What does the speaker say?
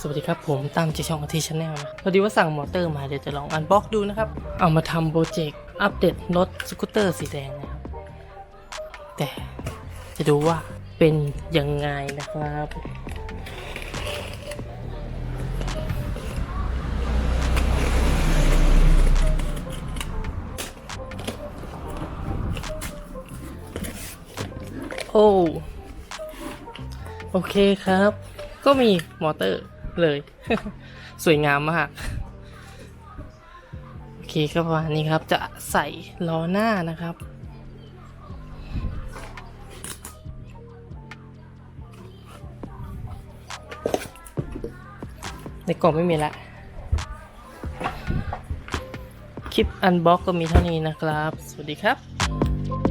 สวัสดีครับผมตามจากช่องอาทีชาแนลนะพอดีว่าสั่งมอเตอร์มาเดี๋ยวจะลองอันบ็อกดูนะครับ เอามาทำโปรเจกต์อัปเดตรถสกูตเตอร์สีแดงนะครับ แต่จะดูว่าเป็นยังไงนะครับโอ้ โอเคครับ ก็มีมอเตอร์เลย สวยงามมาก โอเคครับประมาณนี้ครับ จะใส่ล้อหน้านะครับในกล่องไม่มีละ คลิปอันบ็อกก็มีเท่านี้นะครับ สวัสดีครับ